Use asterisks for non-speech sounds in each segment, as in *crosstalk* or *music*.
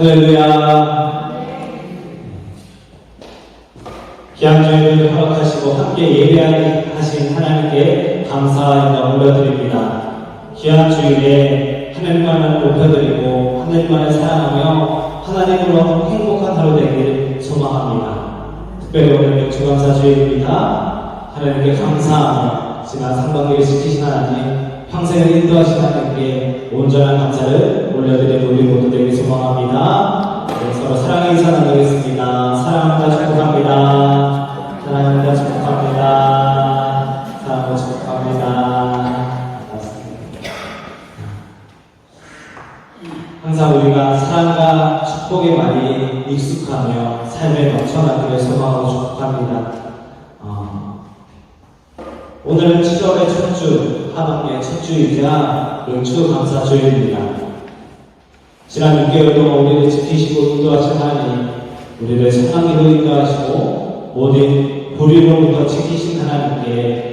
할렐루야. 주일을 허락하시고 함께 예배하신 하나님께 감사의 영을 올려드립니다. 귀한 주일에 하나님만을 높여드리고 하나님만을 사랑하며 하나님으로 행복한 하루 되기를 소망합니다. 특별히 오늘 주감사 주일입니다. 하나님께 감사하며 지난 상반기를 지키신 하나님 평생을 인도하신 하나님께 온전한 감사를 올려드리는 우리 모두 되길 소망합니다. 네, 서로 사랑의 인사 나누겠습니다. 사랑합니다. 축복합니다. 사랑합니다. 축복합니다. 사랑합니다. 축복합니다. 반갑습니다. 항상 우리가 사랑과 축복에 많이 익숙하며 삶에 넘쳐나기를 소망하고 축복합니다. 어, 오늘은 7월의 첫 주, 하반기의 첫 주이자 영주 감사 주일입니다. 지난 6개월 동안 우리를 지키시고 인도하신 하나님, 우리를 사랑으로 인도하시고 모든 불의로부터 지키신 하나님께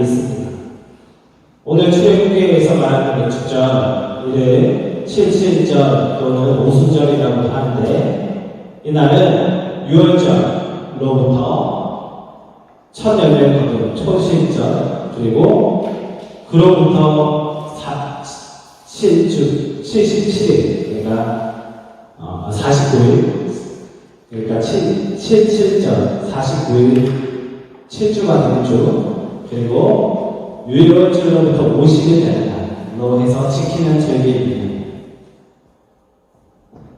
있습니다. 오늘 출애굽기에서 말하는 맥주전, 이를 77전 또는 오순절이라고 하는데 이날은 6월절로부터 첫 열매 거둔 초신절 그리고 그로부터 4, 7주 77일 그러니까 어, 49일 그러니까 7, 77절 49일 7주가 되는 주 그리고 50일 되는 날로 해서 지키는 절기입니다.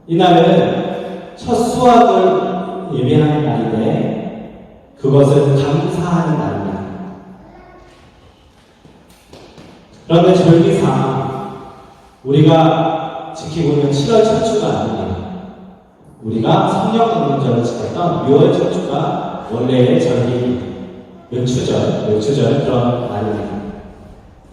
이날은 첫 수확을 예배하는 날인데 그것은 감사하는 날입니다. 그런데 절기상 우리가 지키고 있는 7월 첫 주가 아닙니다. 우리가 성령 강론절을 지켰던 6월 첫 주가 원래의 절기입니다. 몇추절, 몇추절 그런 날입니다.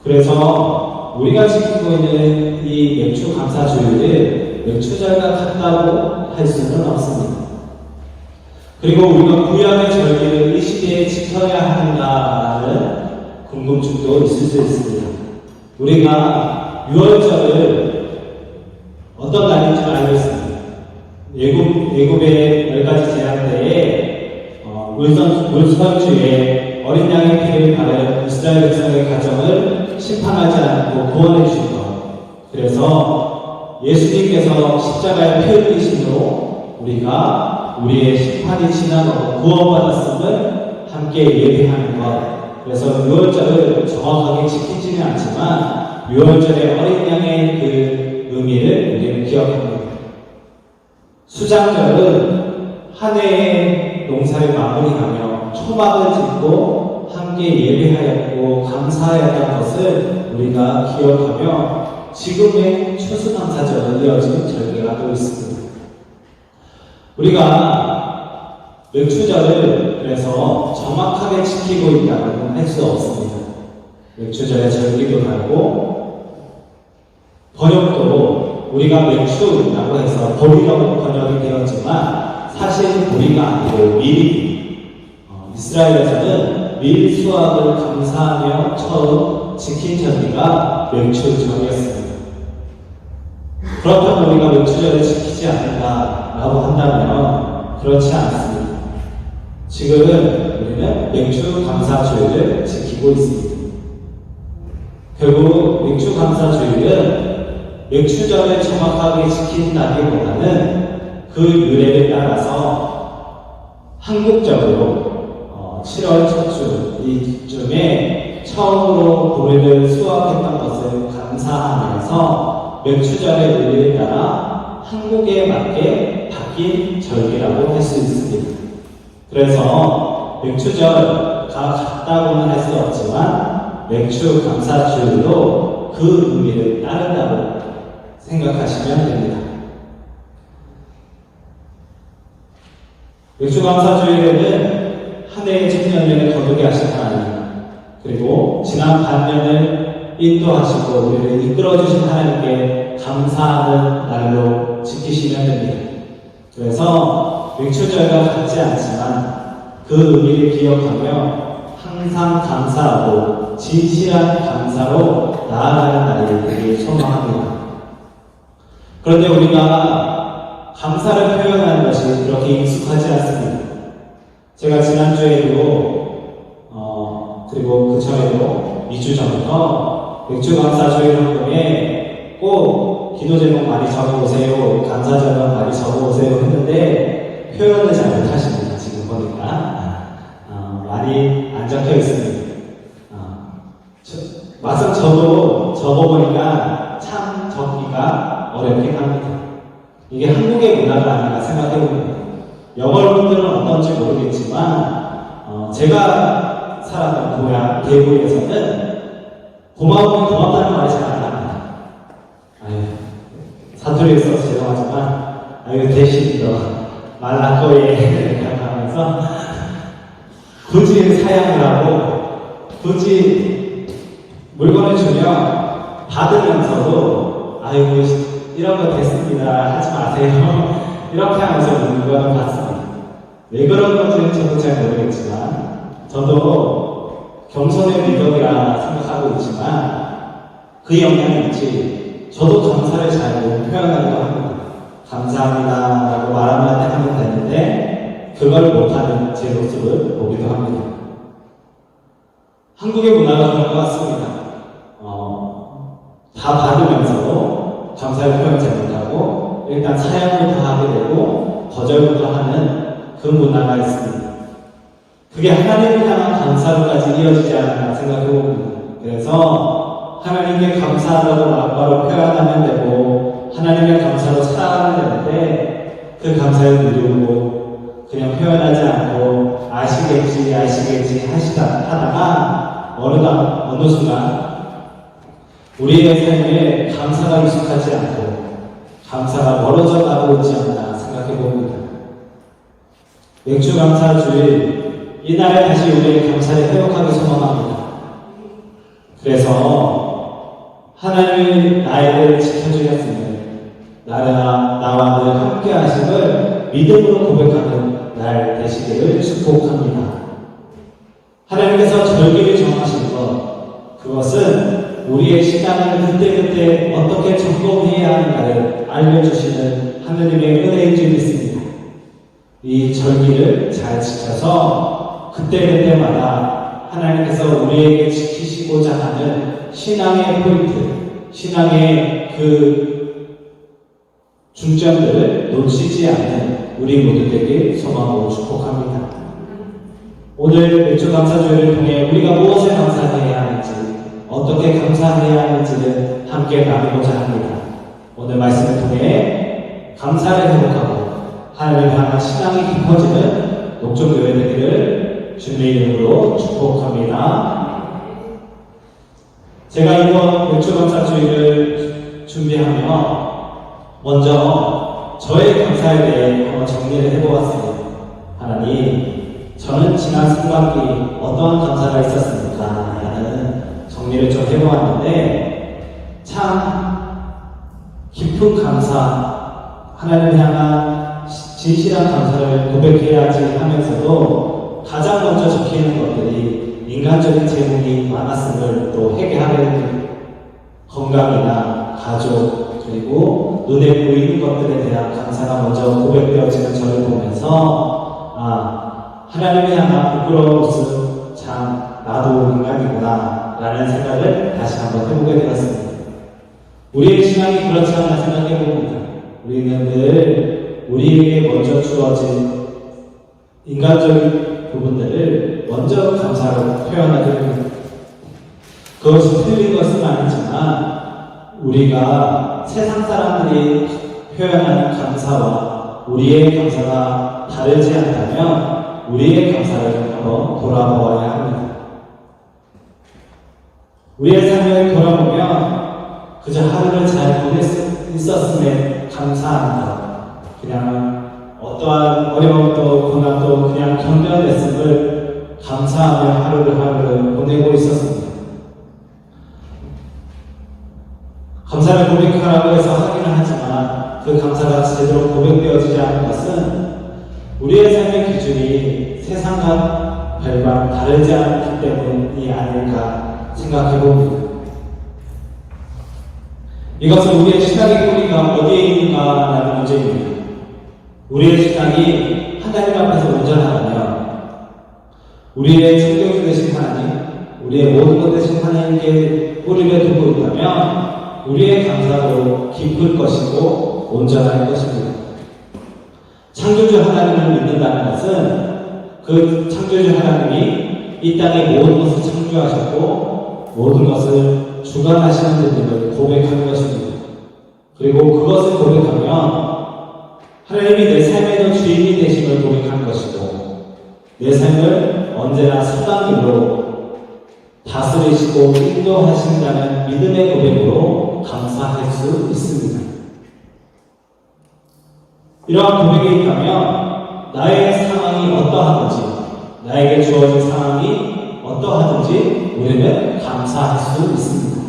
그래서 우리가 지키고 있는 이 맥주 감사주일을 맥주절과 같다고 할 수는 없습니다. 그리고 우리가 구약의 절기를 이 시대에 지켜야 하는가라는 궁금증도 있을 수 있습니다. 우리가 6월절을 어떤 날인지 알고 있습니다. 예굽, 예굽의 열 가지 재앙 때에 어, 물선, 물선주에 어린 양의 피를 바르 이스라엘 백성의 가정을 심판하지 않고 구원해 주신 것. 그래서 예수님께서 십자가에 피 흘리심으로 우리가 우리의 심판이 지나고 구원받았음을 함께 예배하는 것. 그래서 6월절을 정확하게 지키지는 않지만 6월절의 어린 양의 그 의미를 우리는 기억합니다. 수장절은 한 해의 농사를 마무리하며 초막을 짓고 함께 예배하였고 감사하였던 것을 우리가 기억하며 지금의 추수감사절을 이어진 절기가 또 있습니다. 우리가 맥주절을 그래서 정확하게 지키고 있다고는 할 수 없습니다. 맥주절의 절기도 다르고 번역도 우리가 맥주라고 해서 보리라고 번역이 되었지만 사실 보리가 아니고 어, 이스라엘에서는 밀 수확을 감사하며 처음 지킨 절기가 맥주절이었습니다. 그렇다고 우리가 맥주절을 지키지 않는다라고 한다면 그렇지 않습니다. 지금은 우리는 감사주일을 지키고 있습니다. 결국 맥주 감사주일은 맥주절을 정확하게 지킨다기보다는 그 유래를 따라서 한국적으로 어, 7월 첫주 이쯤에 처음으로 보리를 수확했던 것을 감사하면서 맥주절의 의미를 따라 한국에 맞게 바뀐 절기라고 할 수 있습니다. 그래서 맥주절과 같다고는 할 수 없지만 맥주 감사주일도 그 의미를 따른다고 생각하시면 됩니다. 맥주 감사주일에는 한 해의 청년을 거두게 하신 하나님, 그리고 지난 반년을 인도하시고 우리를 이끌어주신 하나님께 감사하는 날로 지키시면 됩니다. 그래서 맥주절과 같지 않지만 그 의미를 기억하며 항상 감사하고 진실한 감사로 나아가는 날이 되길 소망합니다. 그런데 우리가 감사를 표현하는 것이 그렇게 익숙하지 않습니다. 제가 지난주에도 어, 그리고 그 전에도 2주 전부터 감사 조율 활동에 꼭 기도 제목 많이 적어오세요, 감사 제목 많이 적어오세요 했는데 표현을 잘 못하십니다. 지금 보니까 어, 많이 안 적혀 있습니다. 어, 저- 막상 저도 적어보니까 참 적기가 어렵긴 합니다. 이게 한국의 문화가 아닌가 생각해봅니다. 영어 분들은 어떤지 모르겠지만, 어, 제가 살았던 고향, 대구에서는 고마우면 고맙다는 말이 잘안 납니다. 아유, 사투리 있어서 죄송하지만, 아유, 대신 너, 말라꼬에 하면서, 굳이 사양을 하고, 굳이 물건을 주면 받으면서도 아유 이런 거 됐습니다. 하지 마세요. *laughs* 이렇게 하면서 거는 봤습니다 왜 그런 건지는 저도 잘 모르겠지만 저도 겸손의 미덕이라 생각하고 있지만 그 영향이 있지. 저도 감사를 잘 못 표현하려고 합니다. 감사합니다 라고 말하면 하면 되는데 그걸 못하는 제 모습을 보기도 합니다. 한국의 문화가 그런 것 같습니다. 어, 다 받으면서도 감사의 표현 잘 못하고 일단 사양부터 하게 되고 거절부터 하는 그 문화가 있습니다. 그게 하나님을 향한 감사로까지 이어지지 않나 생각해 봅니다. 그래서 하나님께 감사하다고 말바로 표현하면 되고 하나님의 감사로 살아가면 되는데 그 감사를 누리고 그냥 표현하지 않고 아시겠지 아시겠지 하시다 하다가 어느 날 어느 순간 우리의 삶에 감사가 익숙하지 않고 감사가 멀어져 가고 있지 않나 생각해 봅니다. 맥주 감사 주일 이날에 다시 우리의 감사를 회복하기 소망합니다. 그래서 하나님이 나를 지켜주셨으면 나와 나와 늘 함께 하심을 믿음으로 고백하는 날 되시기를 축복합니다. 하나님께서 절기를 정하신 것, 그것은 우리의 시간을 그때그때 어떻게 점검해야 하는가를 알려주시는 하느님의 은혜인 줄 믿습니다. 이 절기를 잘 지켜서 그때그때마다 하나님께서 우리에게 지키시고자 하는 신앙의 포인트, 신앙의 그 중점들을 놓치지 않는 우리 모두 되길 소망하고 축복합니다. 오늘 맥주 감사주의를 통해 우리가 무엇에 감사해야 하는지, 어떻게 감사해야 하는지를 함께 나누고자 합니다. 오늘 말씀을 통해 감사를 회복하고 하나님을 향한 신앙이 깊어지는 녹종교회 되기를 주님의 이름으로 축복합니다. 제가 이번 맥주 감사주의를 준비하며 먼저 저의 감사에 대해 한번 정리를 해보았습니다. 하나님, 저는 지난 상반기 어떠한 감사가 있었습니까? 라는 정리를 좀 해보았는데, 참 깊은 감사, 하나님을 향한 시- 진실한 감사를 고백해야지 하면서도 가장 먼저 적히는 것들이 인간적인 제목이 많았음을 또 회개하게 됩니다. 건강이나 가족 그리고 눈에 보이는 것들에 대한 감사가 먼저 고백되어지는 저를 보면서 아 하나님을 향한 부끄러운 모습 참 나도 인간이구나 라는 생각을 다시 한번 해보게 되었습니다. 우리의 신앙이 그렇지 않나 생각해 봅니다. 우리는 늘 우리에게 먼저 주어진 인간적인 부분들을 먼저 감사로 표현하게 됩니다. 그것이 틀린 것은 아니지만 우리가 세상 사람들이 표현하는 감사와 우리의 감사가 다르지 않다면 우리의 감사를 한번 돌아보아야 합니다. 우리의 삶을 돌아보면 그저 하루를 잘 보냈 있었음에 감사합니다. 그냥 어떠한 어려움도 고난도 그냥 견뎌냈음을 감사하며 하루를 하루를 보내고 있었습니다. 감사를 고백하라고 해서 하기는 하지만 그 감사가 제대로 고백되어지지 않은 것은 우리의 삶의 기준이 세상과 별반 다르지 않기 때문이 아닐까 생각해 봅니다. 이것은 우리의 신앙의 뿌리가 어디에 있는가라는 문제입니다. 우리의 신앙이 하나님 앞에서 온전하다면 우리의 창조주 되신 하나님, 우리의 모든 것 되신 하나님께 뿌리를 두고 있다면 우리의 감사도 깊을 것이고 온전할 것입니다. 창조주 하나님을 믿는다는 것은 그 창조주 하나님이 이 땅의 모든 것을 창조하셨고 모든 것을 주관하시는 분임을 고백하는 것입니다. 그리고 그것을 고백하면 하나님이 내 삶의 주인이 되심을 고백하는 것이고 내 삶을 언제나 길로 다스리시고 인도하신다는 믿음의 고백으로 감사할 수 있습니다. 이러한 고백이 있다면 나의 상황이 어떠하든지 나에게 주어진 상황이 어떠하든지 우리는 감사할 수 있습니다.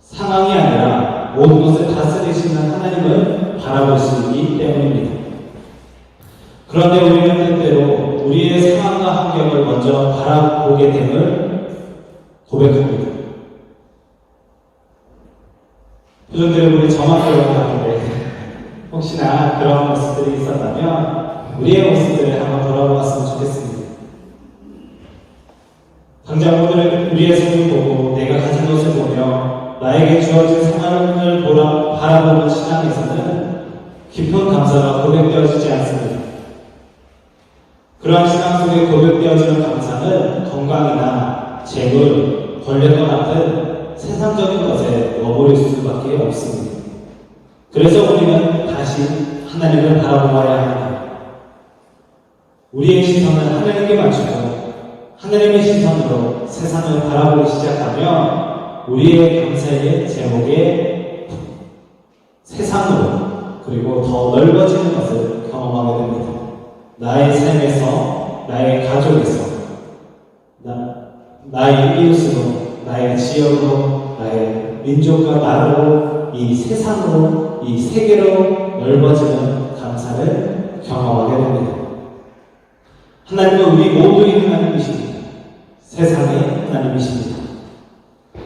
상황이 아니라 모든 것을 다스리시는 하나님을 바라볼 수 있기 때문입니다. 그런데 우리는 때때로 우리의 상황과 환경을 먼저 바라보게 됨을 고백합니다. 표정들을 우리 정확하게 하는데 혹시나 그런 모습들이 있었다면 우리의 모습들을 한번 돌아보았으면 좋겠습니다. 당장 오늘 우리의 손을 보고 내가 가진 것을 보며 나에게 주어진 상황을 보라, 바라보는 신앙에서는 깊은 감사가 고백되어지지 않습니다. 그러한 신앙 속에 고백되어지는 감사는 건강이나 재물, 권력과 같은 세상적인 것에 머무를 수밖에 없습니다. 그래서 우리는 다시 하나님을 바라보아야 합니다. 우리의 시선을 하나님께 맞추고 하나님의 시선으로 세상을 바라보기 시작하면 우리의 감사의 제목에 세상으로 그리고 더 넓어지는 것을 경험하게 됩니다. 나의 삶에서, 나의 가족에서, 나, 나의 이웃으로, 나의 지역으로, 나의 민족과 나라로, 이 세상으로, 이 세계로 넓어지는 감사를 경험하게 됩니다. 하나님은 우리 모두의 하나님이십니다. 세상의 하나님이십니다.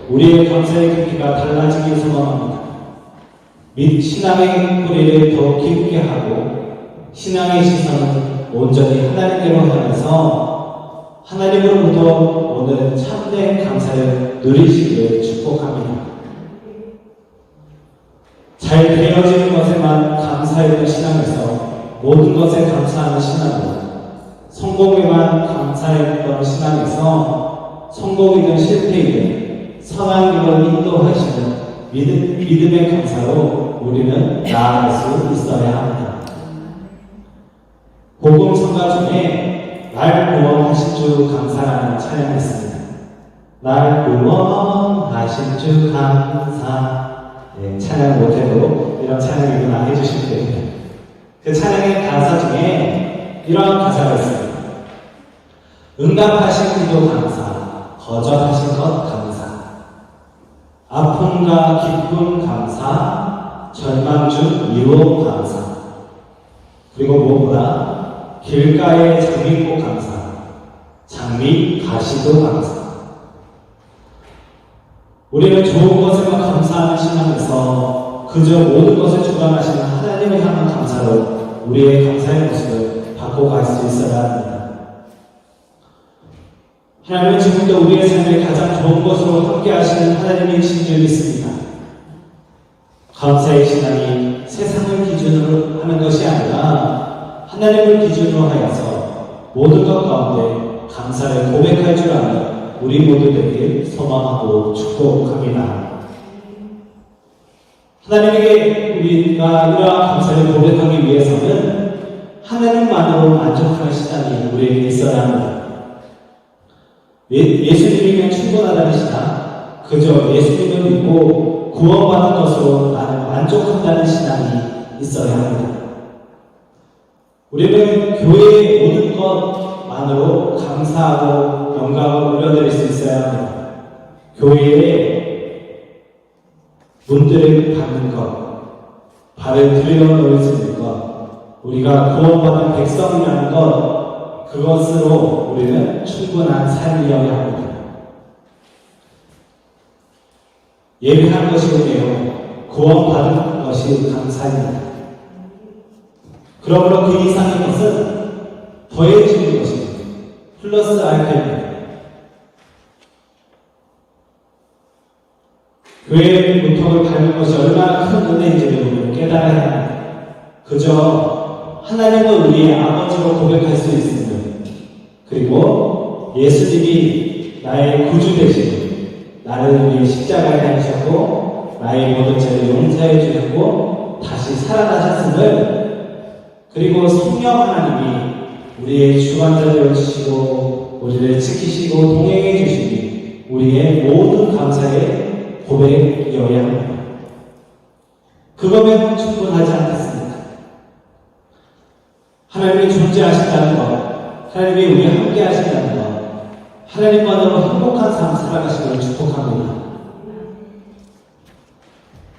우리의 감사의 깊이가 달라지길 소망합니다. 및 신앙의 뿌리를 더 깊게 하고 신앙의 시선을 온전히 하나님께로 향해서 하나님으로부터 오는 참된 감사를 누리시기를 축복합니다. 잘 되어지는 것에만 감사했던 신앙에서 모든 것에 감사하는 신앙으로 성공에만 감사했던 신앙에서 성공이든 실패이든 길로 인도하시는 믿음, 믿음의 감사로 우리는 나아갈 수 있어야 합니다. 복음 성가 중에 날 구원하신 주 감사라는 찬양이 있습니다. 날 구원하신 주 감사 네, 찬양 못해도 이런 찬양이구나 해주시면 됩니다. 그 찬양의 가사 중에 이러한 가사가 있습니다. 응답하신 기도 감사, 거절하신 것 감사, 아픔과 기쁨 감사, 절망 중 위로 감사, 그리고 무엇보다 길가의 장미꽃 감사, 장미 가시도 감사. 우리는 좋은 것에만 감사하는 신앙에서 그저 모든 것을 주관하시는 하나님을 향한 감사로 우리의 감사의 모습을 바꿔갈 수 있어야 합니다. 하나님은 지금도 우리의 삶에 가장 좋은 것으로 함께 하시는 하나님이신 줄 믿습니다. 감사의 신앙이 세상을 기준으로 하는 것이 아니라 하나님을 기준으로 하여서 모든 것 가운데 감사를 고백할 줄 아는 우리 모두 되길 소망하고 축복합니다. 하나님에게 우리가 이러한 감사를 고백하기 위해서는 하나님만으로 만족하는 신앙이 우리에게 있어야 합니다. 예- 예수님이면 충분하다는 신앙, 그저 예수님을 믿고 구원받은 것으로 나는 만족한다는 신앙이 있어야 합니다. 우리는 교회에 오는 것만으로 감사하고 영광을 올려드릴 수 있어야 합니다. 교회에 문들을 받는 것, 발을 들여놓을 수 있는 것, 우리가 구원받은 백성이라는 것, 그것으로 우리는 충분한 삶이어야 합니다. 예배한 것이 오네요. 구원받은 것이 감사입니다. 그러므로 그 이상의 것은 더해지는 것입니다. 플러스 알파입니다. 교회의 문턱을 밟는 것이 얼마나 큰 은혜인지를 우리는 깨달아야 합니다. 그저 하나님을 우리의 아버지로 고백할 수 있습니다. 그리고 예수님이 나의 구주 되시고 나를 위해 십자가에 달리셨고 나의 모든 죄를 용서해 주셨고 다시 살아나셨음을 그리고 성령 하나님이 우리의 주관자 되어 주시고 우리를 지키시고 동행해 주시니 우리의 모든 감사의 고백이어야 합니다. 그거면 충분하지 않겠습니까? 하나님이 존재하신다는 것, 하나님이 우리와 함께 하신다는 것, 하나님만으로 행복한 삶 살아가시기를 축복합니다.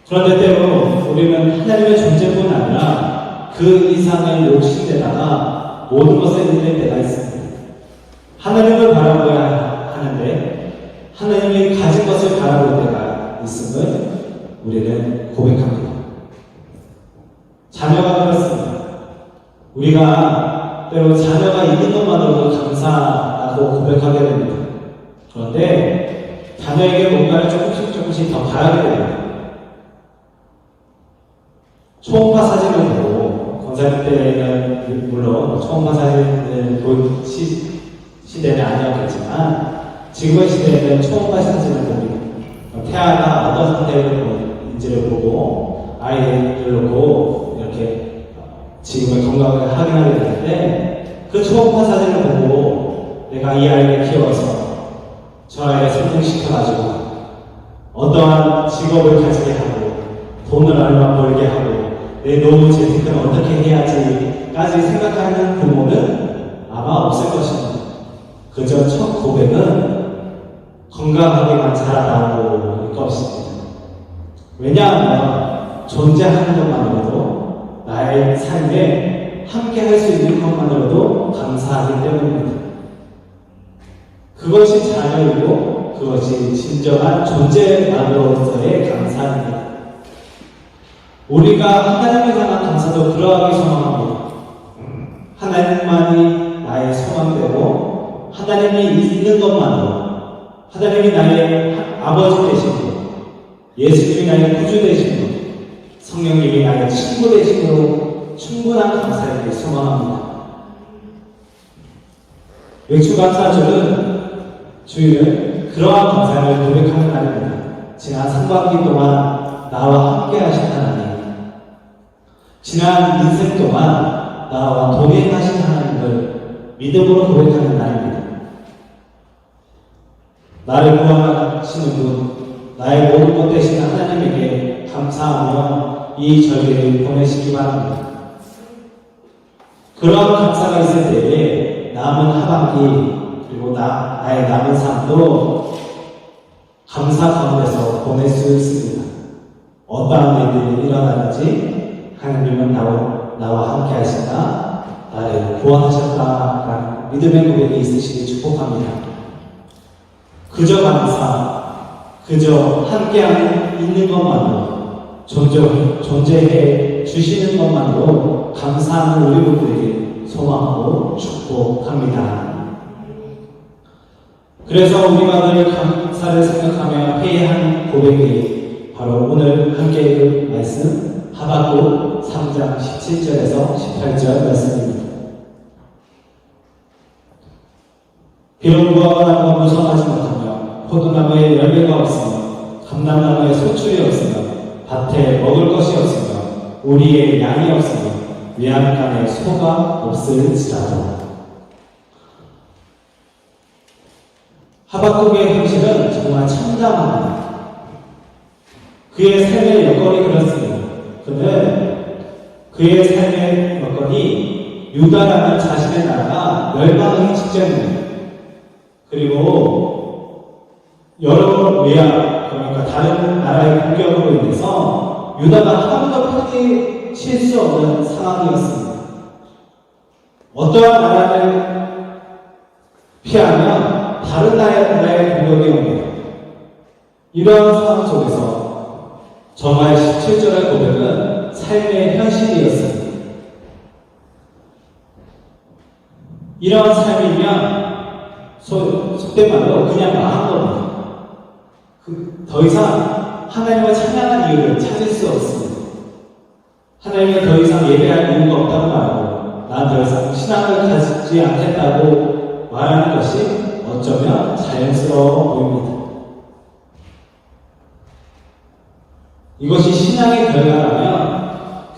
그런데 때로 우리는 하나님의 존재뿐 아니라 그 이상의 욕심에다가 모든 것을 잃는 때가 있습니다. 하나님을 바라보아야 하는데 하나님이 가진 것을 바라볼 때가 있음을 우리는 고백합니다. 자녀가 그렇습니다. 우리가 때로 자녀가 있는 것만으로도 감사하고 고백하게 됩니다. 그런데 자녀에게 뭔가를 조금씩 조금씩 더 바라게 됩니다. 초음파 사진을 보고 권사님 때는 물론 초음파 사진을 볼 시, 시대는 아니었겠지만 지금의 시대에는 초음파 사진을 보고 태아가 어떤 상태인지를 보고 아이를 놓고 지금의 건강을 확인하게 되는데 그 초음파 사진을 보고 내가 이 아이를 키워서 저 아이를 성공시켜가지고 어떠한 직업을 가지게 하고 돈을 얼마 벌게 하고 내 노후 재테크는 어떻게 해야지까지 생각하는 부모는 아마 없을 것입니다. 그저 첫 고백은 건강하게만 자라나올 것입니다. 왜냐하면 존재하는 것만으로도 나의 삶에 함께 할 수 있는 것만으로도 감사하기 때문입니다. 그것이 자녀이고 그것이 진정한 존재만으로서의 감사입니다. 우리가 하나님을 향한 감사도 그러하게 소망합니다. 하나님만이 나의 소망되고 하나님이 있는 것만으로 하나님이 나의 아버지 되시고 예수님이 나의 구주 되시고 성령님이 나의 친구 되시므로 충분한 감사를 소망합니다. 외주감사주는 주일은 그러한 감사를 고백하는 날입니다. 지난 3학기 동안 나와 함께 하신 하나님 지난 인생 동안 나와 동행하신 하나님을 믿음으로 고백하는 날입니다. 나를 구원하시는 분, 나의 모든 것 되신 하나님에게 감사하며 이 절기를 보내시기 바랍니다. 그러한 감사가 있을 때에 남은 하반기 그리고 나, 나의 남은 삶도 감사 가운데서 보낼 수 있습니다. 어떠한 일들이 일어나는지 하나님은 나와, 나와 함께 하시다 나를 구원하셨다라는 믿음의 고백이 있으시길 축복합니다. 그저 감사, 그저 함께하는 있는 것만으로 존재, 존재해 주시는 것만으로 감사하는 우리 분들에게 소망하고 축복합니다. 그래서 우리가 늘 감사를 생각하며 회의한 고백이 바로 오늘 함께 읽은 말씀 하박국 3장 17절에서 18절 말씀입니다. 비록 무화과나무가 무성하지 못하며 포도나무에 열매가 없으며 감람나무에 소출이 없으며 밭에 먹을 것이 없으며 우리의 양이 없으며 외양간에 소가 없을지라도 하박국의 형식은 정말 참담합니다. 그의 삶의 여건이 그렇습니다. 그는 그의 삶의 여건이 유다라는 자신의 나라가 멸망하기 직전입니다. 그리고 여러 외야 그러니까 다른 나라의 공격으로 인해서 유다가 하루도 편히 쉴 수 없는 상황이었습니다. 어떠한 나라를 피하면 다른 나라의, 나라의 공격이 옵니다. 이러한 상황 속에서 정말 17절의 고백은 삶의 현실이었습니다. 이러한 삶이면 소, 속된 말로 그냥 망한 겁니다. 그, 더 이상 하나님을 찬양한 이유를 찾을 수 없습니다. 하나님을 더 이상 예배할 이유가 없다고 말하고 난더 이상 신앙을 가지지 않겠다고 말하는 것이 어쩌면 자연스러워 보입니다. 이것이 신앙의 결과라면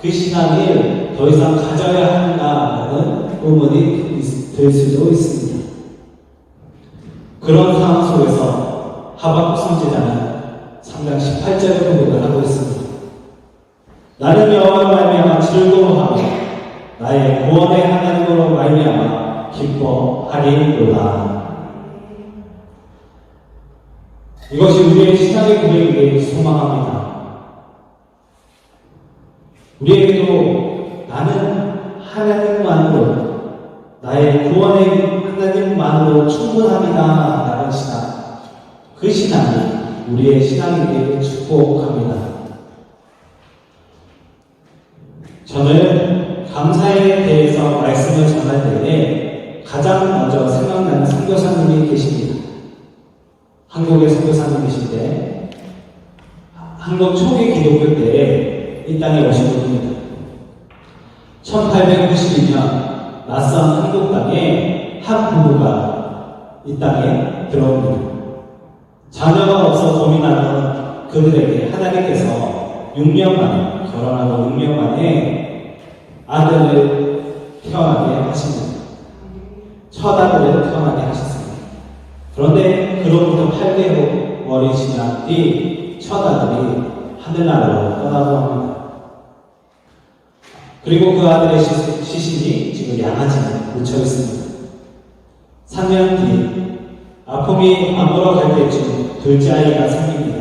그 신앙이 더 이상 가져야 하는가라는 의문이 있- 들 수도 있습니다. 그런 상황 속에서 하박국 선지자는 3장 18절의 고백을 하고 있습니다. 나는 여호와로 말미암아 즐거워하며 나의 구원의 하나님으로 말미암아 기뻐하리로다. 이것이 우리의 신앙의 고백이길 소망합니다. 우리에게도 나는 하나님만으로 나의 구원의 하나님만으로 충분합니다. 라는 신앙. 그 신앙이 우리의 신앙이길 축복합니다. 저는 감사에 대해서 말씀을 전할 때에 가장 먼저 생각나는 선교사님이 계십니다. 한국의 선교사님 계신데 한국 초기 기독교 때 이 땅에 오신 분입니다. 1892년 낯선 한국 땅에 한 부부가 이 땅에 들어옵니다. 자녀가 없어 고민하던 그들에게 하나님께서 6년 만에 6년 만에 아들을 태어나게 하십니다. 첫 아들을 태어나게 하셨습니다. 그런데 그로부터 8개월이 지난 뒤 첫 아들이 하늘나라로 떠나고 합니다. 그리고 그 아들의 시- 시신이 지금 양아지에 묻혀 있습니다. 3년 뒤 아픔이 아무러 갈 때쯤 둘째 아이가 생깁니다.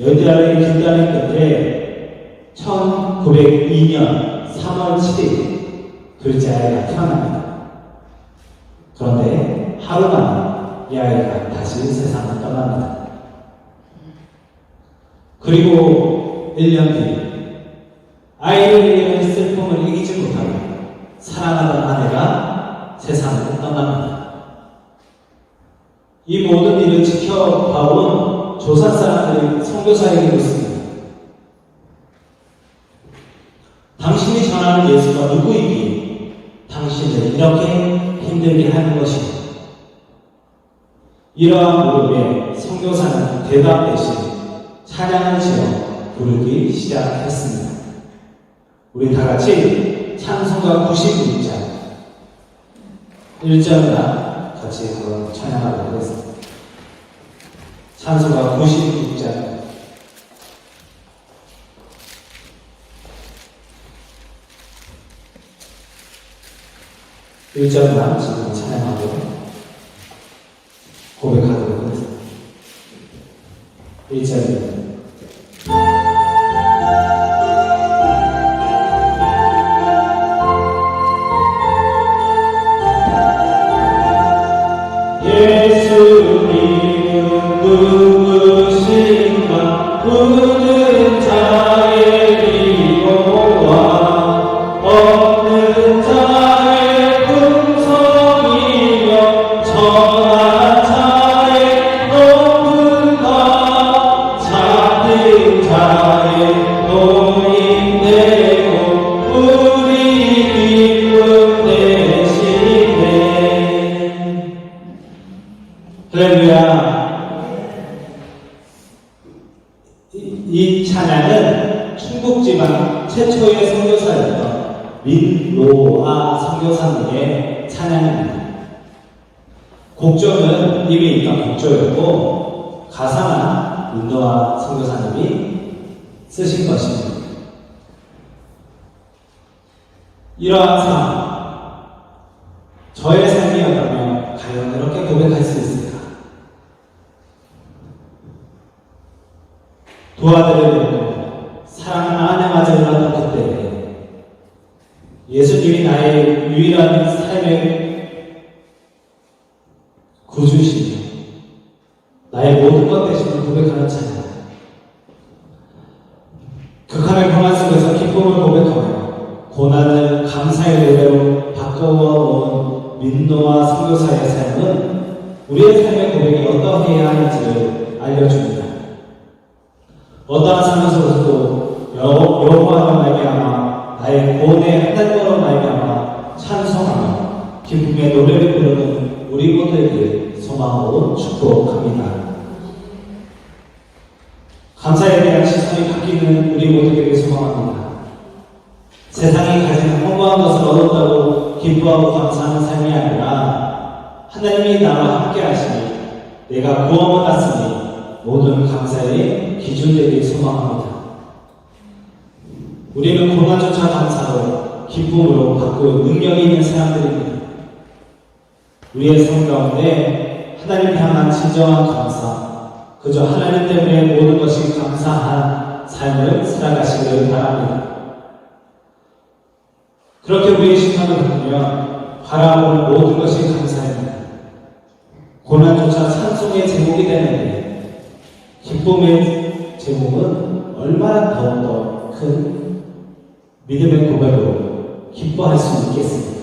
열대아의 길다는 끝에 1902년 3월 7일 둘째 아이가 태어납니다. 그런데 하루 만에 이 아이가 다시 세상을 떠납니다. 그리고 1년 뒤 아이를 위한 슬픔을 이기지 못하고 사랑하던 아내가 세상을 떠납니다. 이 모든 일을 지켜봐온 조선 사람들이 선교사에게 묻습니다. 당신이 예수가 누구이기에 당신을 이렇게 힘들게 하는 것입니다. 이러한 물음에 선교사는 대답 대신 찬양을 지어 부르기 시작했습니다. 우리 다 같이 찬송가 96장 1절만 같이 한번 찬양하도록 하겠습니다. 찬송가 96장 1절만 지금 찬양하고 고백하도록 하겠습니다. 1절입니다. 민노아 선교사님이 쓰신 것입니다. 이러한 삶, 저의 삶이었다면 과연 이렇게 고백할 수 있을까? 도와드리려 기쁨의 노래를 부르는 우리 모두에게 소망으로 축복합니다. 감사에 대한 시선이 바뀌는 우리 모두에게 소망합니다. 세상이 가진 허무한 것을 얻었다고 기뻐하고 감사하는 삶이 아니라 하나님이 나와 함께 하시니 내가 구원받았으니 모든 감사의 기준 되길 소망합니다. 우리는 고난조차 감사로 기쁨으로 바꾸는 능력이 있는 사람들입니다. 우리의 삶 가운데 하나님 향한 진정한 감사, 그저 하나님 때문에 모든 것이 감사한 삶을 살아가시기를 바랍니다. 그렇게 우리의 신앙을 바꾸면 바라보는 모든 것이 감사입니다. 고난조차 찬송의 제목이 되는데 기쁨의 제목은 얼마나 더욱더 큰 믿음의 고백으로 기뻐할 수 있겠습니까?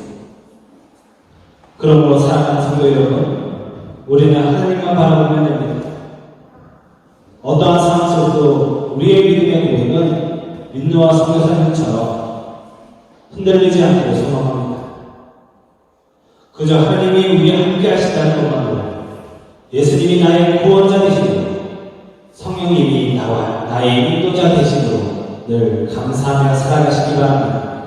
그러므로 사랑하는 성도 여러분, 우리는 하나님만 바라보면 됩니다. 어떠한 상황 속에도 우리의 믿음의 고백은 민노와 성교사님처럼 흔들리지 않고 소망합니다. 그저 하나님이 우리와 함께 하시다는 것만으로 예수님이 나의 구원자 되시고 성령님이 나와 나의 인도자 되심으로 늘 감사하며 살아가시기 바랍니다.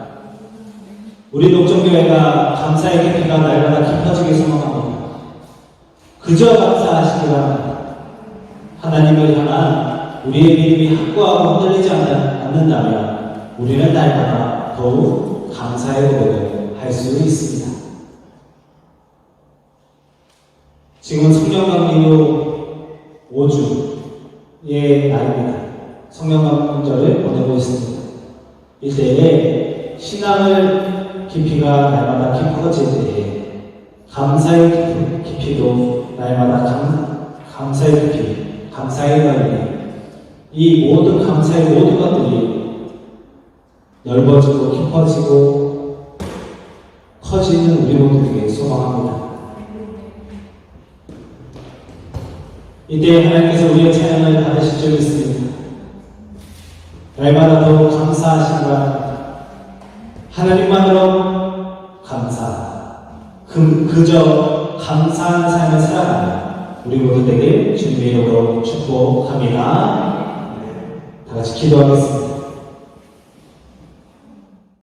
우리 녹정교회가 감사의 깊이가 날마다 깊어지게 소망합니다. 그저 감사하시기 바랍니다. 하나님을 향한 우리의 믿음이 확고하고 흔들리지 않는- 않는다면 우리는 날마다 더욱 감사의 고백을 할 수 있습니다. 지금은 성령강리로 5주의 날입니다. 성령강절을 보내고 있습니다. 이때에 신앙을 깊이가 날마다 깊어질 때에 감사의 깊이, 깊이 도 날마다 감, 감사의 깊이, 감사의 넓이 이 모든 감사의 모든 것들이 넓어지고 깊어지고 커지는 우리 모두에게 소망합니다. 이때 하나님께서 우리의 찬양을 받으실 줄 믿습니다. 날마다 더욱 감사하신 바랍니다. 하나님만으로 감사. 그, 그저 감사한 삶을 살아가는 우리 모두 되게 주님의 이름으로 축복합니다. 다 같이 기도하겠습니다.